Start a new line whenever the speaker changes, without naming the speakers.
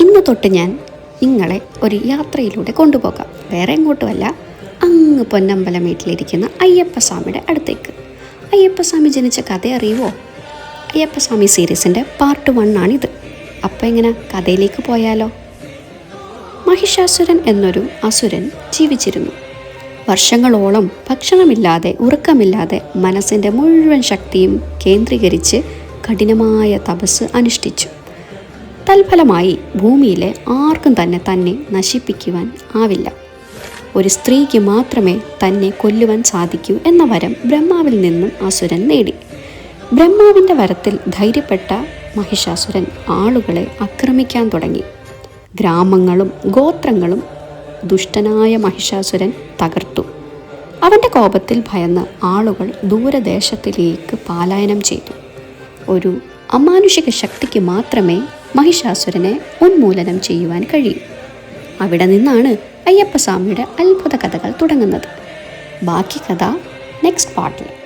ഇന്ന് തൊട്ട് ഞാൻ നിങ്ങളെ ഒരു യാത്രയിലൂടെ കൊണ്ടുപോകാം. വേറെ എങ്ങോട്ടുമല്ല. അങ്ങ് പൊന്നമ്പലം വീട്ടിലിരിക്കുന്ന അയ്യപ്പസ്വാമിയുടെ അടുത്തേക്ക്. അയ്യപ്പസ്വാമി ജനിച്ച കഥ അറിയുമോ അയ്യപ്പസ്വാമി സീരീസിന്റെ പാർട്ട് വൺ ആണിത്. അപ്പോൾ എങ്ങനെ കഥയിലേക്ക് പോയാലോ? മഹിഷാസുരൻ എന്നൊരു അസുരൻ ജീവിച്ചിരുന്നു. വർഷങ്ങളോളം ഭക്ഷണമില്ലാതെ ഉറക്കമില്ലാതെ മനസ്സിന്റെ മുഴുവൻ ശക്തിയും കേന്ദ്രീകരിച്ച് കഠിനമായ തപസ് അനുഷ്ഠിച്ചു. തൽഫലമായി ഭൂമിയിലെ ആർക്കും തന്നെ തന്നെ നശിപ്പിക്കുവാൻ ആവില്ല. ഒരു സ്ത്രീക്ക് മാത്രമേ തന്നെ കൊല്ലുവാൻ സാധിക്കൂ എന്ന വരം ബ്രഹ്മാവിൽ നിന്നും അസുരൻ നേടി. ബ്രഹ്മാവിന്റെ വരത്തിൽ ധൈര്യപ്പെട്ട മഹിഷാസുരൻ ആളുകളെ ആക്രമിക്കാൻ തുടങ്ങി. ഗ്രാമങ്ങളും ഗോത്രങ്ങളും ദുഷ്ടനായ മഹിഷാസുരൻ തകർത്തു. അവന്റെ കോപത്തിൽ ഭയന്ന് ആളുകൾ ദൂരദേശത്തിലേക്ക് പാലായനം ചെയ്തു. ഒരു അമാനുഷിക ശക്തിക്ക് മാത്രമേ മഹിഷാസുരനെ ഉന്മൂലനം ചെയ്യുവാൻ കഴിയും. അവിടെ നിന്നാണ് അയ്യപ്പസ്വാമിയുടെ അത്ഭുത കഥകൾ തുടങ്ങുന്നത്. ബാക്കി കഥ നെക്സ്റ്റ് പാർട്ടിൽ